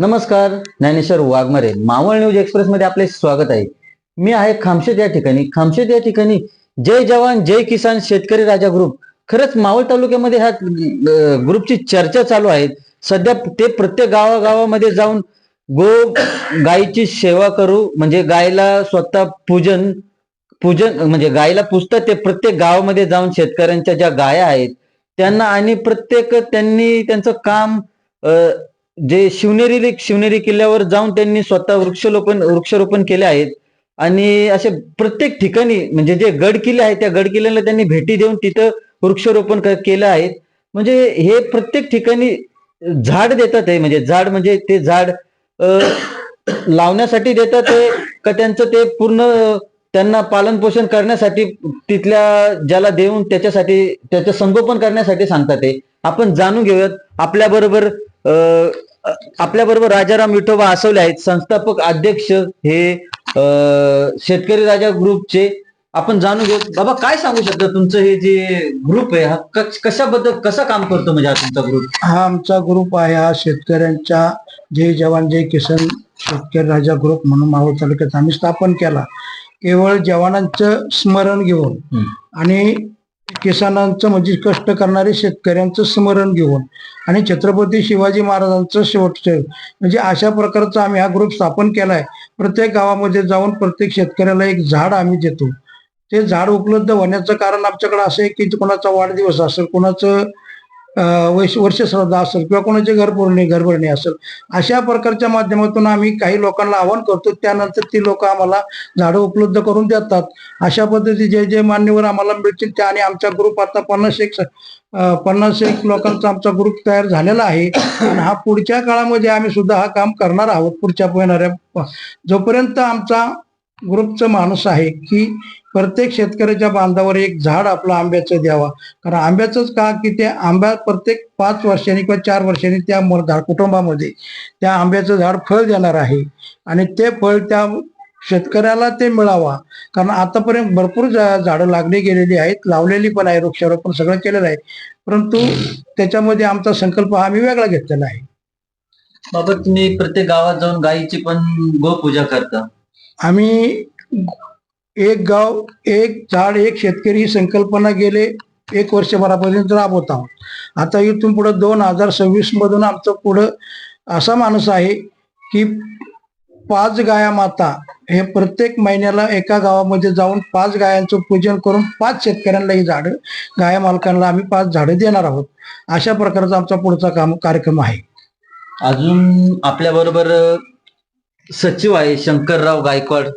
नमस्कार Dnyaneshwar Waghmare Maval news express मध्ये आपले स्वागत आहे. मी आहे खामशेत या ठिकाणी. खामशेत या ठिकाणी जय जवान जय किसान शेतकरी राजा ग्रुप खरंच मावळ तालुक्यामध्ये ह्या ग्रुपची चर्चा चालू आहे. सध्या ते प्रत्येक गावागावामध्ये जाऊन गो गायीची सेवा करू म्हणजे गायला स्वतः पूजन पूजन म्हणजे गायला पुजतात ते प्रत्येक गावामध्ये जाऊन शेतकऱ्यांच्या ज्या गाया आहेत त्यांना आणि प्रत्येक त्यांनी त्यांचं काम जे शिवनेरी शिवनेरी किल्ल्यावर जाऊन त्यांनी स्वतः वृक्षरोपण वृक्षारोपण केले आहेत. आणि असे प्रत्येक ठिकाणी म्हणजे जे गड किल्ले आहेत त्या गड किल्ल्याला त्यांनी भेटी देऊन तिथं वृक्षारोपण केलं आहे म्हणजे हे प्रत्येक ठिकाणी झाड देतात हे म्हणजे झाड म्हणजे ते झाड लावण्यासाठी देतात ते का त्यांचं ते पूर्ण त्यांना पालन पोषण करण्यासाठी तिथल्या ज्याला देऊन त्याच्यासाठी त्याचं संगोपन करण्यासाठी सांगतात ते आपण जाणून घेऊयात. आपल्या बरोबर आपल्या बरोबर राजाराम विठोबा आसवले आहेत. संस्थापक अध्यक्ष हे शेतकरी राजा ग्रुपचे. आपण जाणून घेऊ. बाबा काय सांगू शकता तुमचं हे जे ग्रुप आहे हा कशाबद्दल कसं काम करतो म्हणजे हा तुमचा ग्रुप? हा आमचा ग्रुप आहे. हा शेतकऱ्यांच्या जय जवान जय किसान शेतकरी राजा ग्रुप म्हणून मावळ तालुक्यात आम्ही स्थापन केला. केवळ जवानांचं स्मरण घेऊन. आणि किसानांचं म्हणजे कष्ट करणारे शेतकऱ्यांचं स्मरण घेऊन आणि छत्रपती शिवाजी महाराजांचं शेवटचं म्हणजे अशा प्रकारचा आम्ही हा ग्रुप स्थापन केलाय. प्रत्येक गावामध्ये जाऊन प्रत्येक शेतकऱ्याला एक झाड आम्ही देतो. ते झाड उपलब्ध होण्याचं कारण आमच्याकडे असं आहे की कोणाचा वाढदिवस असेल कोणाचं वैश वर्षश्रद्धा असेल किंवा कोणाचे घरभरणी घरभरणी असेल अशा प्रकारच्या माध्यमातून आम्ही काही लोकांना आवाहन करतो. त्यानंतर ती लोक आम्हाला झाडं उपलब्ध करून देतात. अशा पद्धती जे जे मान्यवर आम्हाला मिळतील त्या आणि आमचा ग्रुप आता पन्नास एक पन्नास एक लोकांचा आमचा ग्रुप तयार झालेला आहे. आणि हा पुढच्या काळामध्ये आम्ही सुद्धा हा काम करणार आहोत पुढच्या येणाऱ्या जोपर्यंत आमचा ग्रुपचं माणूस आहे की प्रत्येक शेतकऱ्याच्या बांधावर एक झाड आपलं आंब्याचं द्यावा. कारण आंब्याचंच का की ते आंब्या प्रत्येक पाच वर्षांनी किंवा चार वर्षांनी त्या झाड कुटुंबामध्ये त्या आंब्याचं झाड फळ देणार आहे. आणि ते फळ त्या शेतकऱ्याला ते मिळावा. कारण आतापर्यंत भरपूर झाडं लागली गेलेली आहेत. लावलेली पण आहे वृक्षारोपण सगळं केलेलं आहे. परंतु त्याच्यामध्ये आमचा संकल्प हा आम्ही वेगळा घेतलेला आहे. बाबा तुम्ही प्रत्येक गावात जाऊन गायीची पण गोपूजा करता. आम्ही एक गाव एक झाड एक शेतकरी ही संकल्पना गेले एक वर्षभरापर्यंत राबवत आहोत आता इथून पुढं दोन हजार सव्वीसमधून आमचं पुढं असा माणूस आहे की पाच गाया माता हे प्रत्येक महिन्याला एका गावामध्ये जाऊन पाच गायांचं पूजन करून पाच शेतकऱ्यांना ही झाडं गाया मालकांना आम्ही पाच झाडं देणार आहोत. अशा प्रकारचा आमचा पुढचा काम कार्यक्रम आहे. अजून आपल्याबरोबर सचिव आहे शंकरराव गायकवाड.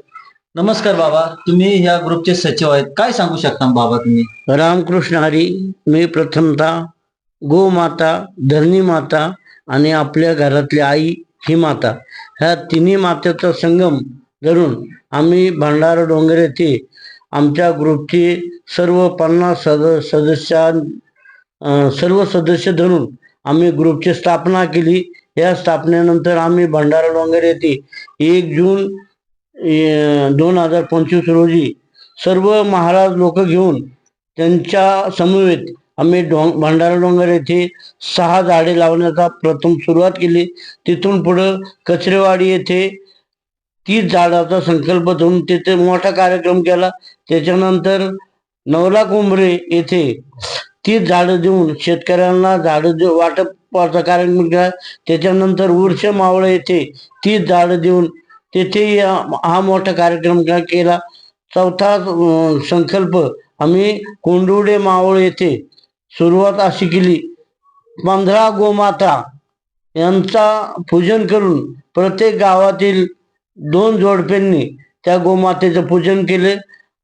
नमस्कार बाबा तुम्ही या ग्रुपचे सचिव आहेत. काय सांगू शकता बाबा तुम्ही? रामकृष्ण हरी मी प्रथमतः गोमाता धरणी माता आणि आपल्या घरातली आई ही माता. ह्या तिन्ही मातेचा संगम धरून आम्ही भंडारा डोंगर येथे आमच्या ग्रुपची सर्व पन्नास सद सदस्या सर्व सदस्य धरून आम्ही ग्रुपची स्थापना केली. या स्थापनेनंतर आम्ही भंडारा डोंगर येथे एक जून दोन हजार पंचवीस रोजी सर्व महाराज लोक घेऊन त्यांच्या समवेत आम्ही डोंग भंडारा डोंगर येथे सहा झाडे लावण्याचा प्रथम सुरुवात केली. तिथून पुढं कचरेवाडी येथे तीस झाडाचा संकल्प धरून तिथे मोठा कार्यक्रम केला. त्याच्यानंतर नवला कोंबरे येथे तीस झाडं देऊन शेतकऱ्यांना झाडं देऊ वाटपाचा कार्यक्रम केला. त्याच्यानंतर उर्ष मावळे येथे तीस झाडं देऊन तेथे हा मोठा कार्यक्रम केला? चौथा संकल्प. आम्ही कोंडुडे मावळ येथे सुरुवात अशी केली. पंधरा गोमाता यांचा पूजन करून प्रत्येक गावातील दोन जोडप्यांनी त्या गोमातेचं पूजन केले.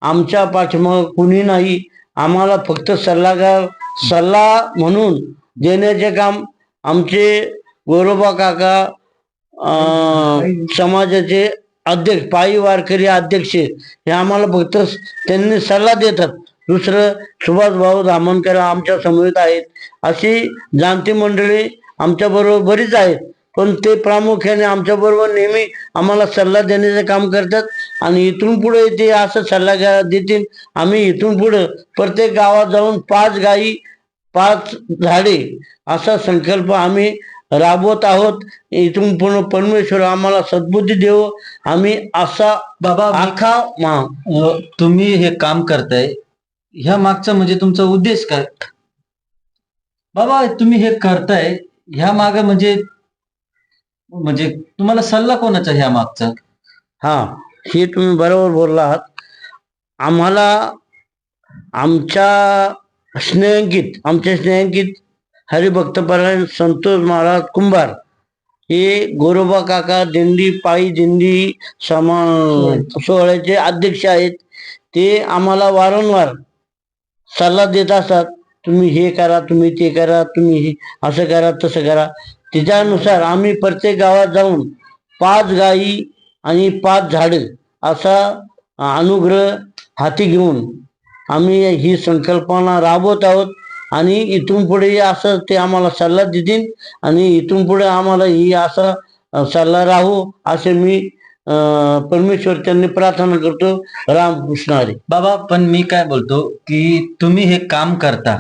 आमच्या पाठीमाग कुणी नाही. आम्हाला फक्त सल्लागार सल्ला म्हणून देण्याचे काम आमचे गोरोबा काका समाजाचे अध्यक्ष पायी वारकरी अध्यक्ष हे आम्हाला फक्त त्यांनी सल्ला देतात. दुसरं सुभाष भाऊ धामणकर आमच्या समवेत आहेत. अशी जाणती मंडळी आमच्या बरोबर बरीच आहेत. पण ते प्रामुख्याने आमच्या बरोबर नेहमी आम्हाला सल्ला देण्याचे काम करतात आणि इथून पुढे ते असं सल्ला घ्या- देतील. आम्ही इथून पुढे प्रत्येक गावात जाऊन पाच गायी पाच झाडे असा संकल्प आम्ही राबवत आहोत. इथून पूर्ण परमेश्वर आम्हाला सद्बुद्धी देव. आम्ही असा बाबा आखा मा- तुम्ही हे काम करताय. ह्या मागचा म्हणजे तुमचा उद्देश काय? बाबा तुम्ही हे करताय. ह्या माग म्हणजे म्हणजे तुम्हाला सल्ला कोणाचा ह्या मागचा? हा हे तुम्ही बरोबर बोलला आहात. आम्हाला आमच्या स्नेहंकित आमचे स्नेहंकित हरिभक्तपरायण संतोष महाराज कुंभार. हे गोरोबा काका दिंडी पायी दिंडी समा सोहळ्याचे अध्यक्ष आहेत. ते आम्हाला वारंवार सल्ला देत असतात. तुम्ही हे करा तुम्ही ते करा तुम्ही हे असं करा तसं करा. त्याच्यानुसार आम्ही प्रत्येक गावात जाऊन पाच गायी आणि पाच झाडं असा अनुग्रह हाती घेऊन आम्ही ही संकल्पना राबवत आहोत. आणि इथून पुढे असं ते आम्हाला सल्ला देतील आणि इथून पुढे आम्हाला ही असा सल्ला राहू असे मी परमेश्वर त्यांनी प्रार्थना करतो. रामकृष्ण हरी. बाबा पण मी काय बोलतो की तुम्ही हे काम करता.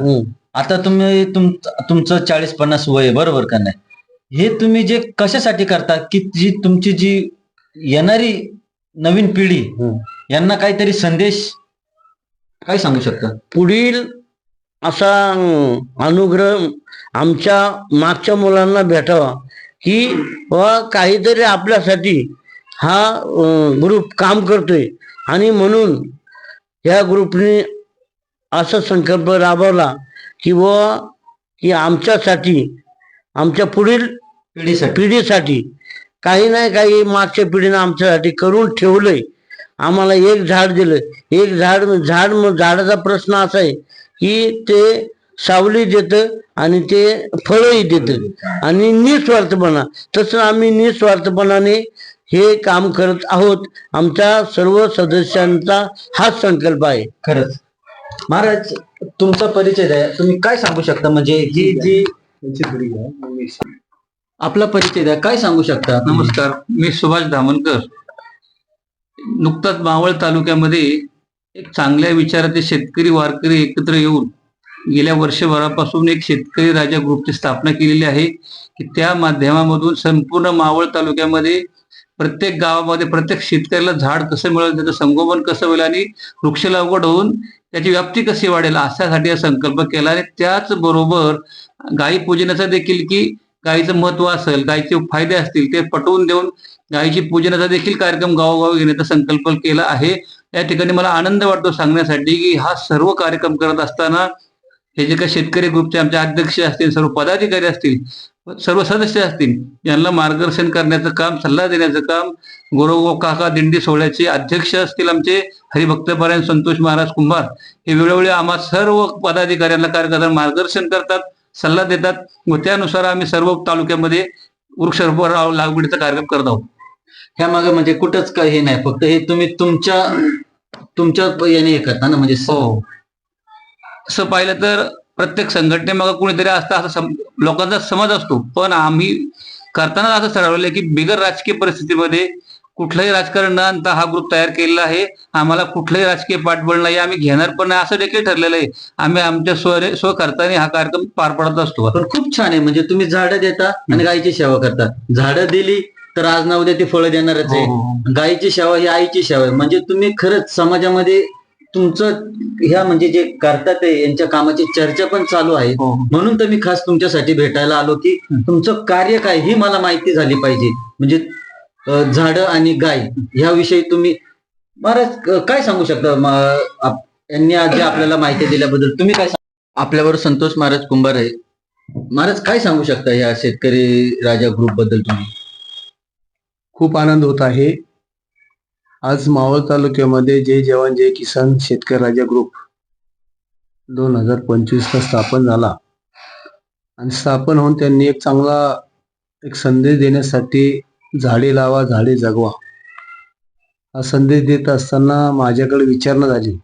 आता तुम्ही तुम तुमचं चाळीस पन्नास वय बरोबर का नाही? हे तुम्ही जे कशासाठी करता की जी तुमची जी येणारी नवीन पिढी. यांना काहीतरी संदेश काय सांगू शकता? पुढील असा अनुग्रह आमच्या मागच्या मुलांना भेटावा. की व काहीतरी आपल्यासाठी हा ग्रुप काम करतोय. आणि म्हणून या ग्रुपने असा संकल्प राबवला की व की आमच्यासाठी आमच्या पुढील पिढीसाठी. पिढीसाठी काही नाही काही मागच्या पिढीनं आमच्यासाठी करून ठेवलंय. आम्हाला एक झाड दिलं. एक झाड झाड झाडाचा प्रश्न असा आहे की ते सावली देतं आणि ते फळही देतं. आणि निस्वार्थपणा. तसं आम्ही निस्वार्थपणाने हे काम करत आहोत. आमच्या सर्व सदस्यांचा हाच संकल्प आहे. खरंच. महाराज तुमचा परिचय द्या. तुम्ही काय सांगू शकता? म्हणजे ही जी आपला परिचय द्या. काय सांगू शकता? नमस्कार. मी सुभाष धामणकर. नुकताच मावळ तालुक्यामध्ये एक चांगल्या विचाराचे शेतकरी वारकरी एकत्र येऊन गेल्या वर्षभरापासून एक शेतकरी राजा ग्रुपची स्थापना केलेली आहे की त्या माध्यमामधून संपूर्ण मावळ तालुक्यामध्ये प्रत्येक गावामध्ये प्रत्येक शेतकऱ्याला झाड कसं मिळेल त्याचं संगोपन कसं होईल आणि वृक्ष लागवड होऊन त्याची व्याप्ती कशी वाढेल अशासाठी हा संकल्प केला आणि त्याच बरोबर गायी पूजनाचा देखील की गायीचं महत्त्व असेल गायीचे फायदे असतील ते पटवून देऊन गायीची पूजनाचा देखील कार्यक्रम गावोगावी घेण्याचा संकल्प केला आहे. या ठिकाणी मला आनंद वाटतो सांगण्यासाठी की हा सर्व कार्यक्रम करत असताना हे जे काही शेतकरी ग्रुपचे आमचे अध्यक्ष असतील सर्व पदाधिकारी असतील सर्व सदस्य असतील यांना मार्गदर्शन करण्याचं काम सल्ला देण्याचं काम गोरव काका दिंडी सोहळ्याचे अध्यक्ष असतील आमचे हरिभक्तपरायण संतोष महाराज कुंभार हे वेळोवेळी आम्हा सर्व पदाधिकाऱ्यांना कार्यकर्त्यांना मार्गदर्शन करतात सल्ला देतात व त्यानुसार आम्ही सर्व तालुक्यामध्ये वृक्षारोपण लागवडीचा कार्यक्रम करत आहोत. ह्या मागे म्हणजे कुठंच काही हे नाही. फक्त हे तुम्ही तुमच्या तुमच्या याने हे करता ना म्हणजे स- हो. असं पाहिलं तर प्रत्येक संघटनेमागं कोणीतरी असतं असं सम- लोकांचा समज असतो. पण आम्ही करताना असं ठरवलं की बिगर राजकीय परिस्थितीमध्ये कुठलंही राजकारण न आणता हा ग्रुप तयार केलेला आहे. आम्हाला कुठलंही राजकीय पाठबळ नाही आम्ही घेणार पण नाही असं देखील ठरलेलं आहे. आम्ही आमच्या स्व स्वकर्ताने हा कार्यक्रम पार पडत असतो. पण खूप छान आहे. म्हणजे तुम्ही झाडं देता आणि गायीची सेवा करता. झाडं दिली तर आज ना उद्या ती फळं देणारच आहे. हो, गायीची सेवा ही आईची सेवा आहे. म्हणजे तुम्ही खरंच समाजामध्ये तुमचं ह्या म्हणजे जे करतात ते यांच्या कामाची चर्चा पण चालू आहे. हो, हो. म्हणून तर मी खास तुमच्यासाठी भेटायला आलो की तुमचं कार्य काय ही मला माहिती झाली पाहिजे. म्हणजे झाडं आणि गाय ह्याविषयी तुम्ही महाराज काय सांगू शकता? यांनी आज जे आपल्याला माहिती दिल्याबद्दल तुम्ही काय आपल्यावर संतोष महाराज कुंभार आहे. महाराज काय सांगू शकता ह्या शेतकरी राजा ग्रुपबद्दल तुम्ही? खूप आनंद होत आहे. आज मावळ तालुक्यामध्ये जय जवान जय किसान शेतकरी राजा ग्रुप दोन हजार पंचवीसला स्थापन झाला. आणि स्थापन होऊन त्यांनी एक चांगला एक संदेश देण्यासाठी झाडे लावा झाडे जगवा. हा संदेश देत असताना माझ्याकडे विचारणा झाली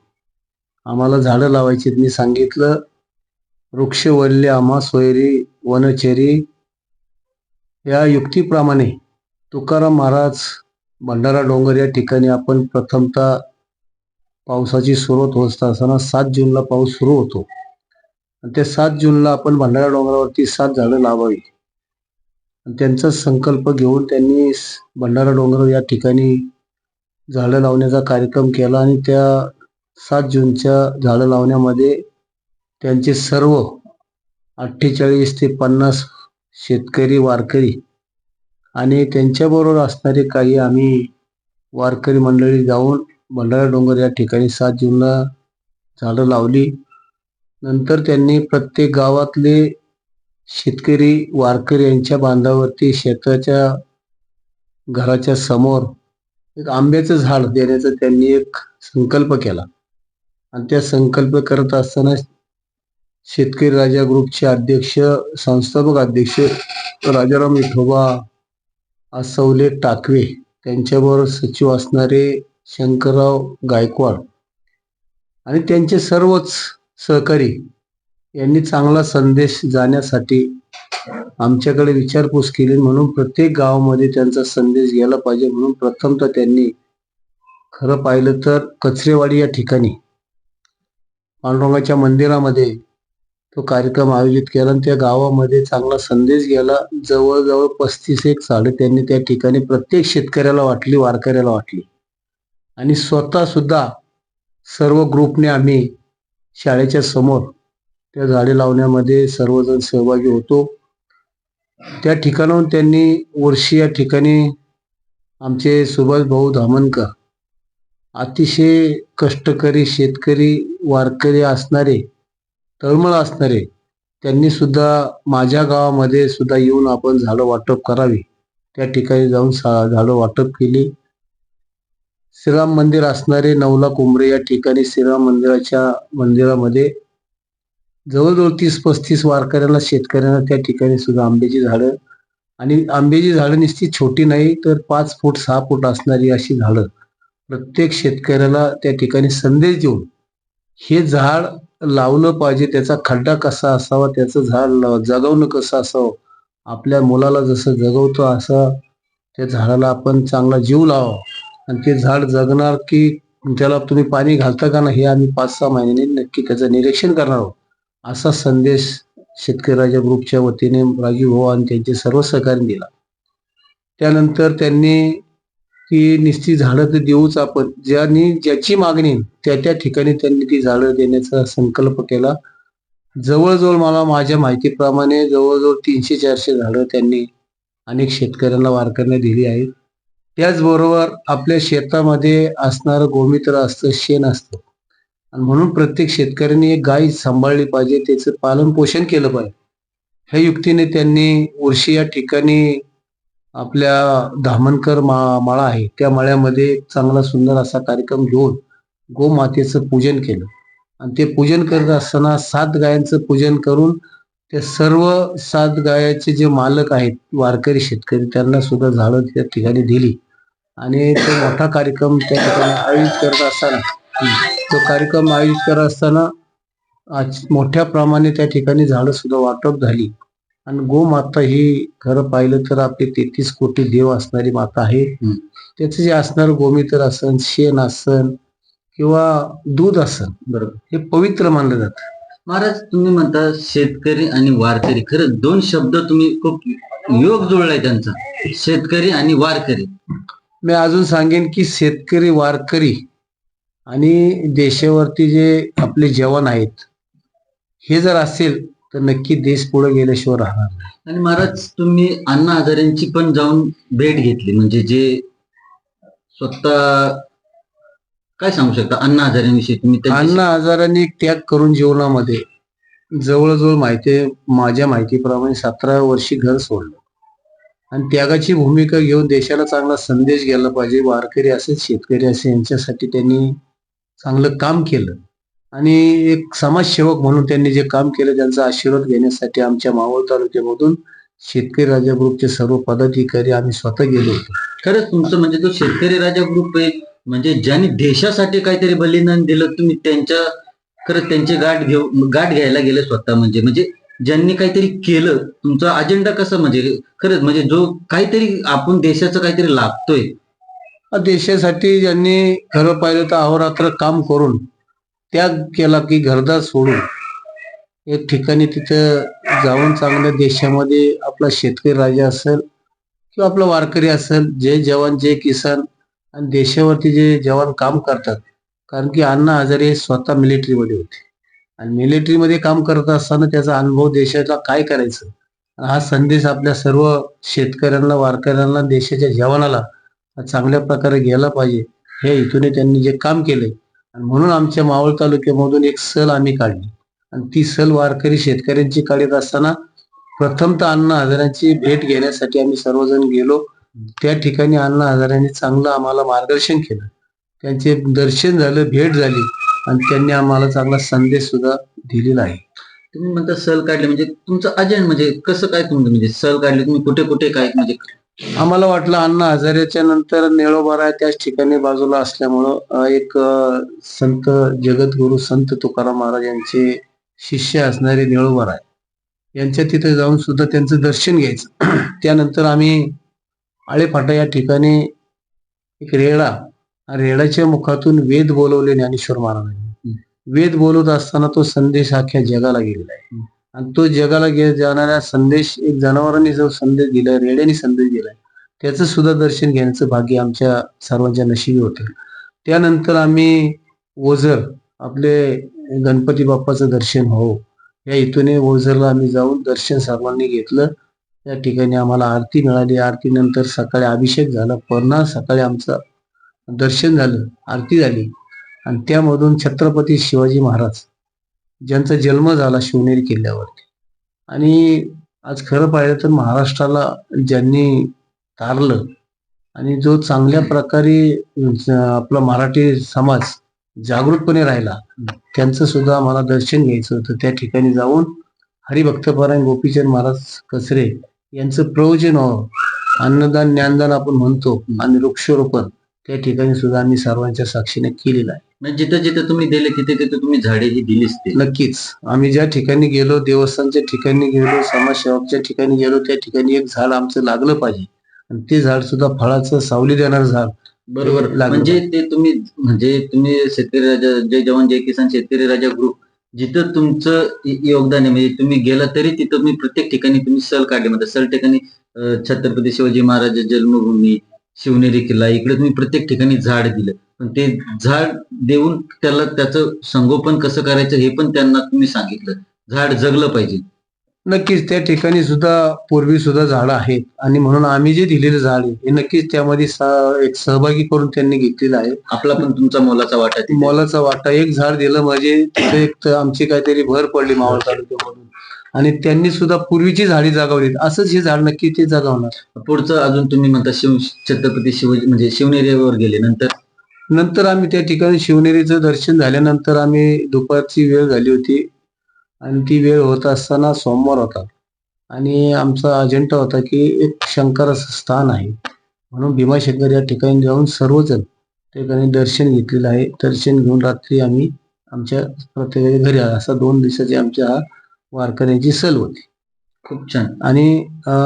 आम्हाला झाडं लावायची मी सांगितलं वृक्ष वल्ले आम्हा सोयरी वनचेरी या युक्तीप्रमाणे तुकाराम महाराज भंडारा डोंगर या ठिकाणी आपण प्रथमतः पावसाची सुरुवात होत असताना सात जूनला पाऊस सुरू होतो. आणि त्या सात जूनला आपण भंडारा डोंगरावरती सात झाडं लावावी. आणि त्यांचा संकल्प घेऊन त्यांनी भंडारा डोंगर या ठिकाणी झाडं लावण्याचा कार्यक्रम केला आणि त्या सात जूनच्या झाडं लावण्यामध्ये त्यांचे सर्व अठ्ठेचाळीस ते पन्नास शेतकरी वारकरी आणि त्यांच्याबरोबर असणारे काही आम्ही वारकरी मंडळी जाऊन भंडारा डोंगर या ठिकाणी सात जूनला झाडं लावली. नंतर त्यांनी प्रत्येक गावातले शेतकरी वारकरी यांच्या बांधावरती शेताच्या घराच्या समोर एक आंब्याचं झाड देण्याचा त्यांनी एक संकल्प केला. आणि त्या संकल्प करत असताना शेतकरी राजा ग्रुपचे अध्यक्ष संस्थापक अध्यक्ष राजाराम विठोबा आसवले टाकवे. त्यांच्याबरोबर सचिव असणारे शंकरराव गायकवाड आणि त्यांचे सर्वच सहकारी यांनी चांगला संदेश जाण्यासाठी आमच्याकडे विचारपूस केली म्हणून प्रत्येक गावामध्ये त्यांचा संदेश गेला पाहिजे म्हणून प्रथमतः त्यांनी खरं पाहिलं तर कचरेवाडी या ठिकाणी. पांडुरंगाच्या मंदिरामध्ये तो कार्यक्रम आयोजित केला आणि त्या गावामध्ये चांगला संदेश गेला. जवळजवळ पस्तीस एक साडे त्यांनी त्या ठिकाणी प्रत्येक शेतकऱ्याला वाटली वारकऱ्याला वाटली. आणि स्वतः सुद्धा सर्व ग्रुपने आम्ही शाळेच्या समोर त्या झाडे लावण्यामध्ये सर्वजण सहभागी होतो. त्या ठिकाणाहून त्यांनी वर्षी या ठिकाणी आमचे सुभाष भाऊ धामणकर अतिशय कष्टकरी शेतकरी वारकरी असणारे तळमळ असणारे त्यांनी सुद्धा माझ्या गावामध्ये सुद्धा येऊन आपण झाडं वाटप करावी. त्या ठिकाणी जाऊन सा- झाडं वाटप केली. श्रीराम मंदिर असणारे नवला कुंभरे या ठिकाणी श्रीराम मंदिराच्या मंदिरामध्ये जवळजवळ तीस पस्तीस वारकऱ्यांना शेतकऱ्यांना त्या ठिकाणी सुद्धा आंब्याची झाडं आणि आंब्याची झाडं नुसती छोटी नाही तर पाच फूट सहा फूट असणारी अशी झाडं प्रत्येक शेतकऱ्याला त्या ठिकाणी संदेश देऊन हे झाड लावलं पाहिजे त्याचा खड्डा कसा असावा त्याचं झाड जगवणं कसं असावं आपल्या मुलाला जसं जगवतो असं त्या झाडाला आपण चांगला जीव लावा आणि ते झाड जगणार की त्याला तुम्ही पाणी घालता का नाही हे आम्ही पाच सहा महिन्यांनी नक्की त्याचं निरीक्षण करणार आहोत. असा संदेश शेतकरी राजा ग्रुपच्या वतीने राजीव भाऊ आणि त्यांचे सर्व सहकार्य दिला. त्यानंतर त्यांनी ती निश्चित झाडं तर देऊच आपण. ज्यांनी ज्याची मागणी त्या त्या ठिकाणी त्यांनी ती झाडं देण्याचा संकल्प केला. जवळजवळ मला माझ्या माहितीप्रमाणे जवळजवळ तीनशे चारशे झाडं त्यांनी अनेक शेतकऱ्यांना वारकऱ्यांना दिली आहेत. त्याचबरोबर आपल्या शेतामध्ये असणारं गोमित्र असतं शेण असतं. आणि म्हणून प्रत्येक शेतकऱ्यांनी एक गाय सांभाळली पाहिजे त्याचं पालन पोषण केलं पाहिजे. ह्या युक्तीने त्यांनी उर्शी या ठिकाणी आपल्या धामणकर मा माळा आहे. त्या माळ्यामध्ये एक चांगला सुंदर असा कार्यक्रम घेऊन गोमातेचं पूजन केलं. आणि ते पूजन करत असताना सात गायांचं पूजन करून ते सर्व सात गायाचे जे मालक आहेत वारकरी शेतकरी त्यांना सुद्धा झाडं त्या ठिकाणी दिली. आणि तो मोठा कार्यक्रम त्या ठिकाणी आयोजित करत असताना तो कार्यक्रम आयोजित करत असताना आज मोठ्या प्रमाणे त्या ठिकाणी झाडं सुद्धा वाटप झाली. आणि गोमाता ही खरं पाहिलं तर आपली तेहतीस कोटी देव असणारी माता आहे. त्याचं जे असणार गोमित्र असन शेण असन किंवा दूध असन. बरोबर. हे पवित्र मानलं जातं. महाराज तुम्ही म्हणता शेतकरी आणि वारकरी. खरंच दोन शब्द तुम्ही खूप योग जुळलाय त्यांचा. शेतकरी आणि वारकरी. मी अजून सांगेन की शेतकरी वारकरी आणि देशावरती जे आपले जवान आहेत हे जर असेल तर नक्की देश पुढे गेल्याशिवाय राहणार नाही. आणि महाराज तुम्ही अण्णा हजारेंची पण जाऊन भेट घेतली म्हणजे जे स्वतः काय सांगू शकता अण्णा हजारेंविषयी तुम्ही? त्यांच्याशी- अण्णा हजारांनी एक त्याग करून जीवनामध्ये जवळजवळ माहिती माझ्या माहितीप्रमाणे सतरा वर्षी घर सोडलं. आणि त्यागाची भूमिका घेऊन देशाला चांगला संदेश गेला पाहिजे वारकरी असेल शेतकरी असेल यांच्यासाठी त्यांनी चांगलं काम केलं. आणि एक समाजसेवक म्हणून त्यांनी जे काम केलं त्यांचा आशीर्वाद घेण्यासाठी आमच्या मावळ तालुक्यामधून शेतकरी राजा ग्रुपचे सर्व पदाधिकारी आम्ही स्वतः गेलो होतो. खरंच तुमचं म्हणजे तो शेतकरी राजा ग्रुप आहे म्हणजे ज्यांनी देशासाठी काहीतरी बलिदान दिलं तुम्ही त्यांच्या खरंच त्यांची गाठ घेऊ गाठ घ्यायला गेले स्वतः म्हणजे. म्हणजे ज्यांनी काहीतरी केलं तुमचा अजेंडा कसं म्हणजे? खरंच म्हणजे जो काहीतरी आपण देशाचं काहीतरी लागतोय देशासाठी ज्यांनी खरं पाहिलं तर अहोरात्र काम करून त्याग केला की घरदार सोडून एक ठिकाणी तिथं जाऊन चांगल्या देशामध्ये आपला शेतकरी राजा असेल किंवा आपला वारकरी असेल जे जवान जे किसान आणि देशावरती जे जवान काम करतात. कारण की अण्णा हजारे हे स्वतः मिलिटरीमध्ये होते. आणि मिलिटरीमध्ये काम करत असताना त्याचा अनुभव देशाला काय करायचं? हा संदेश आपल्या सर्व शेतकऱ्यांना वारकऱ्यांना देशाच्या जवानाला चांगल्या प्रकारे गेला पाहिजे. हे इथून त्यांनी जे काम केले आणि म्हणून आमच्या मावळ तालुक्यामधून एक सल आम्ही काढली. आणि ती सल वारकरी शेतकऱ्यांची काढत असताना प्रथमतः अण्णा हजारांची भेट घेण्यासाठी आम्ही सर्वजण गेलो. त्या ठिकाणी अण्णा हजारांनी चांगलं आम्हाला मार्गदर्शन केलं. त्यांचे दर्शन झालं भेट झाली आणि त्यांनी आम्हाला चांगला संदेश सुद्धा दिलेला आहे. तुम्ही म्हणता सल काढले. म्हणजे तुमचं अजेंड म्हणजे कसं काय तुमचं? म्हणजे सहल काढले तुम्ही कुठे कुठे काय म्हणजे आम्हाला वाटलं अण्णा हजारेच्या नंतर नेळोबारा त्याच ठिकाणी बाजूला असल्यामुळं एक संत जगद्गुरु संत तुकाराम महाराज यांचे शिष्य असणारे निळोबारा आहे. यांच्या तिथे जाऊन सुद्धा त्यांचं दर्शन घ्यायचं. त्यानंतर आम्ही आळेफाटा या ठिकाणी एक रेडा रेडाच्या मुखातून वेद बोलवले ज्ञानेश्वर महाराजांनी. वेद बोलवत असताना तो संदेश अख्ख्या जगाला गेलेला आहे. आणि तो जगाला गे जाणारा संदेश एक जनावरांनी जो संदेश दिला रेड्याने संदेश दिलाय त्याचं सुद्धा दर्शन घेण्याचं भाग्य आमच्या सर्वांच्या नशिबी होते. त्यानंतर आम्ही ओझर आपले गणपती बाप्पाचं दर्शन हो या इथून ओझरला आम्ही जाऊन दर्शन सर्वांनी घेतलं. त्या ठिकाणी आम्हाला आरती मिळाली. आरतीनंतर सकाळी अभिषेक झाला. पुन्हा सकाळी आमचं दर्शन झालं आरती झाली. आणि त्यामधून छत्रपती शिवाजी महाराज ज्यांचा जन्म झाला शिवनेरी किल्ल्यावरती. आणि आज खरं पाहिलं तर महाराष्ट्राला ज्यांनी तारलं आणि जो चांगल्या प्रकारे आपला मराठी समाज जागृतपणे राहिला त्यांचं सुद्धा आम्हाला दर्शन घ्यायचं होतं. त्या ठिकाणी जाऊन हरिभक्तपरायण गोपीचंद महाराज कचरे यांचं प्रवचन व्हावं. अन्नदान ज्ञानदान आपण म्हणतो आणि वृक्षारोपण. त्या ठिकाणी सुद्धा आम्ही सर्वांच्या साक्षीने केलेलं आहे. म्हणजे जिथं जिथं तुम्ही दिले तिथे तिथे तुम्ही झाडे ही दिलीच ते. नक्कीच. आम्ही ज्या ठिकाणी गेलो देवस्थानच्या ठिकाणी गेलो समाजसेवकच्या ठिकाणी गेलो त्या ठिकाणी एक झाड आमचं लागलं पाहिजे. आणि ते झाड सुद्धा फळाचं सावली देणारं झाड. बरोबर. लागलं म्हणजे ते तुम्ही म्हणजे तुम्ही शेतकरी राजा जय जवान जय किसान शेतकरी राजा ग्रुप जिथं तुमचं योगदान आहे म्हणजे तुम्ही गेला तरी तिथं तुम्ही प्रत्येक ठिकाणी तुम्ही सल काढले. म्हणजे सल ठिकाणी छत्रपती शिवाजी महाराज जन्मभूमी शिवनेरी किल्ला इकडे तुम्ही प्रत्येक ठिकाणी झाड दिलं. पण ते झाड देऊन त्याला त्याचं संगोपन कसं करायचं हे पण त्यांना तुम्ही सांगितलं. झाड जगलं पाहिजे. नक्कीच त्या ठिकाणी सुद्धा पूर्वी सुद्धा झाडं आहेत. आणि म्हणून आम्ही जे दिलेलं झाड आहे हे नक्कीच त्यामध्ये एक सहभागी करून त्यांनी घेतलेलं आहे. आपला पण तुमचा मोलाचा वाटा. मोलाचा वाटा. एक झाड दिलं म्हणजे तिथे एक आमची काहीतरी भर पडली मावळ तालुक्यामधून. आणि त्यांनी सुद्धा पूर्वीची झाडी जागवलीत. असंच हे झाड नक्की ते जगवणार. पुढचं अजून तुम्ही म्हणता शिव छत्रपती शिवाजी म्हणजे शिवनेरीवर गेले. नंतर? नंतर आम्ही त्या ठिकाणी शिवनेरीचं दर्शन झाल्यानंतर आम्ही दुपारची वेळ झाली होती. आणि ती वेळ होत असताना सोमवार होता. आणि आमचा अजेंडा होता की एक शंकराचं स्थान आहे. म्हणून भीमाशंकर या ठिकाणी जाऊन सर्वजण त्या ठिकाणी दर्शन घेतलेलं आहे. दर्शन घेऊन रात्री आम्ही आमच्या प्रत्येकाच्या घरी आलो. असा दोन दिवसाची आमच्या हा वारकऱ्यांची सल होती. खूप छान. आणि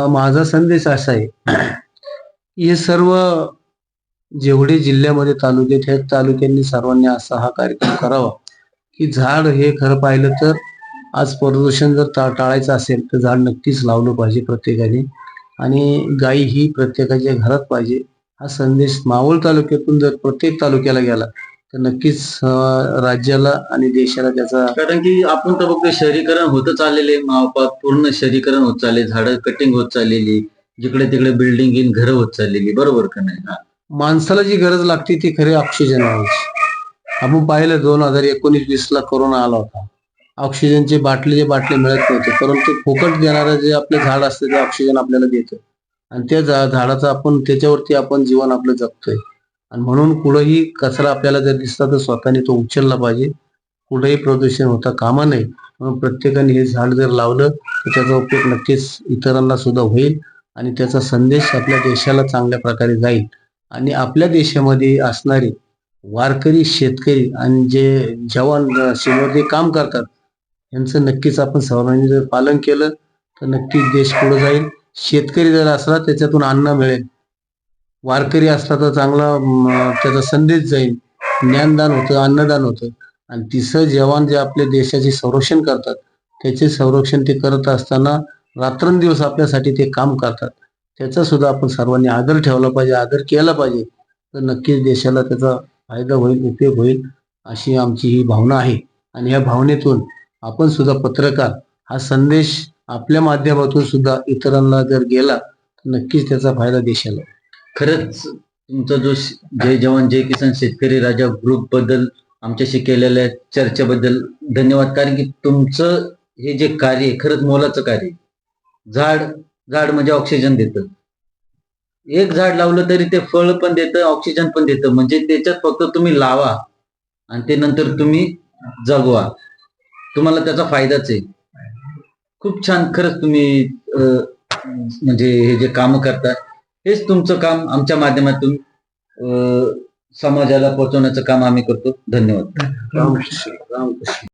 माझा संदेश असा आहे हे सर्व जेवढे जिल्ह्यामध्ये तालुके ह्या तालुक्यांनी सर्वांनी असा हा कार्यक्रम करावा की झाड हे खरं पाहिलं तर आज प्रदूषण जर टाळायचं असेल तर झाड नक्कीच लावलं पाहिजे प्रत्येकाने. आणि गाई ही प्रत्येकाच्या घरात पाहिजे. हा संदेश मावळ तालुक्यातून जर प्रत्येक तालुक्याला गेला तर नक्कीच राज्याला आणि देशाला त्याचा कारण की आपण तर बघतो शहरीकरण होत चाललेले पूर्ण शहरीकरण होत चालले झाडं कटिंग होत चाललेली जिकडे तिकडे बिल्डिंग इन घरं होत चाललेली. बरोबर का नाही? हा. माणसाला जी गरज लागते ती खरी ऑक्सिजन आपण पाहिलं दोन हजार एकोणीस वीस ला कोरोना आला होता. ऑक्सिजनचे बाटलीचे बाटले मिळत नव्हते परंतु फुकट देणारं जे आपलं झाड असतं ते ऑक्सिजन आपल्याला देतं. आणि त्या झाडाचं आपण त्याच्यावरती आपण जीवन आपलं जगतोय. आणि म्हणून कुठंही कचरा आपल्याला जर दिसला तर स्वतःने तो उचलला पाहिजे. कुठेही प्रदूषण होता कामा नये. म्हणून प्रत्येकाने हे झाड जर लावलं तर त्याचा उपयोग नक्कीच इतरांना सुद्धा होईल आणि त्याचा संदेश आपल्या देशाला चांगल्या प्रकारे जाईल. आणि आपल्या देशामध्ये असणारे वारकरी शेतकरी आणि जे जवान सीमेवर सीमेवरती काम करतात यांचं नक्कीच आपण सर्वांनी जर पालन केलं तर नक्कीच देश पुढे जाईल. शेतकरी जर असला त्याच्यातून अन्न मिळेल. वारकरी असला तर चांगला त्याचा संदेश जाईल. ज्ञानदान होतं अन्नदान होतं. आणि तिसरं जवान जे आपल्या देशाचे संरक्षण करतात त्याचे संरक्षण ते करत असताना रात्रंदिवस आपल्यासाठी ते काम करतात. त्याचा सुद्धा आपण सर्वांनी आदर ठेवला पाहिजे आदर केला पाहिजे. तर नक्कीच देशाला त्याचा फायदा होईल उपयोग होईल अशी आमची ही भावना आहे. आणि या भावनेतून आपण सुद्धा पत्रकार हा संदेश आपल्या माध्यमातून सुद्धा इतरांना जर गेला तर नक्कीच त्याचा फायदा देशाला खरंच तुमचा जो जय जवान जय किसान शेतकरी राजा ग्रुपबद्दल आमच्याशी केलेल्या चर्चेबद्दल धन्यवाद. कारण की तुमचं हे जे कार्य आहे खरंच मोलाचं कार्य झाड झाड म्हणजे ऑक्सिजन देतं. एक झाड लावलं तरी ते फळ पण देतं ऑक्सिजन पण देतं. म्हणजे त्याच्यात फक्त तुम्ही लावा आणि ते नंतर तुम्ही जगवा. तुम्हाला त्याचा फायदाच आहे. खूप छान खरंच तुम्ही म्हणजे हे जे काम करता हेच तुमचं काम आमच्या माध्यमातून समाजाला पोहोचवण्याचं काम आम्ही करतो. धन्यवाद. रामकृष्ण रामकृष्ण